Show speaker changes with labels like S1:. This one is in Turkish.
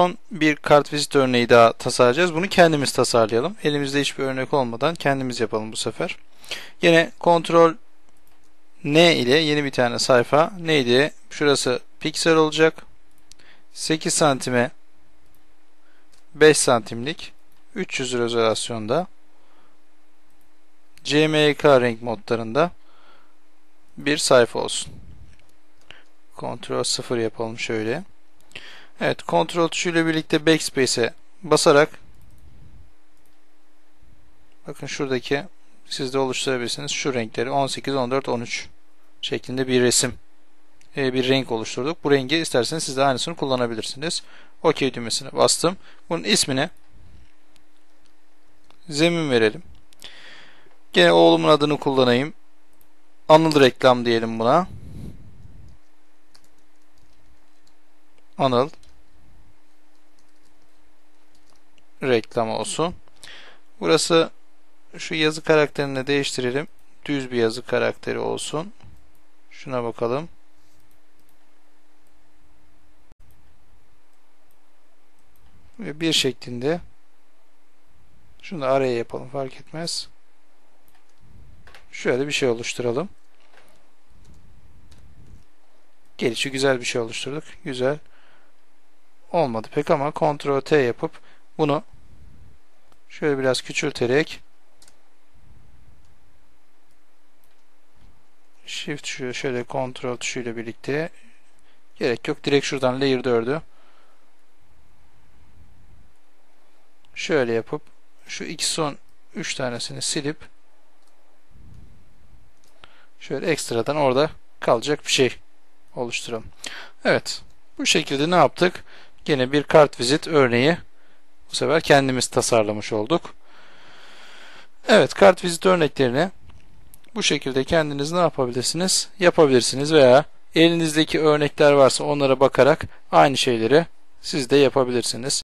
S1: Son bir kartvizit örneği daha tasarlayacağız. Bunu kendimiz tasarlayalım. Elimizde hiçbir örnek olmadan kendimiz yapalım bu sefer. Yine kontrol N ile yeni bir tane sayfa. Neydi? Şurası piksel olacak. 8 santime 5 santimlik 300 rezolasyonda CMYK renk modlarında bir sayfa olsun. Ctrl 0 yapalım şöyle. Evet, Ctrl tuşuyla birlikte Backspace'e basarak bakın şuradaki siz de oluşturabilirsiniz. Şu renkleri 18, 14, 13 şeklinde bir resim e, bir renk oluşturduk. Bu rengi isterseniz siz de aynısını kullanabilirsiniz. OK düğmesine bastım. Bunun ismini zemin verelim. Gene oğlumun adını kullanayım. Anıl reklam diyelim buna. Anıl reklam olsun. Burası şu yazı karakterini değiştirelim. Düz bir yazı karakteri olsun. Şuna bakalım. Ve bir şeklinde şunu araya yapalım fark etmez. Şöyle bir şey oluşturalım. Gelişi güzel bir şey oluşturduk. Güzel. Olmadı pek ama Ctrl T yapıp bunu şöyle biraz küçülterek Shift tuşu şöyle Ctrl tuşuyla birlikte gerek yok. Direkt şuradan Layer 4'ü şöyle yapıp şu iki son 3 tanesini silip şöyle ekstradan orada kalacak bir şey oluşturalım. Evet. Bu şekilde ne yaptık? Yine bir kart vizit örneği bu sefer kendimiz tasarlamış olduk. Evet, kart vizit örneklerini bu şekilde kendiniz ne yapabilirsiniz? Yapabilirsiniz veya elinizdeki örnekler varsa onlara bakarak aynı şeyleri siz de yapabilirsiniz.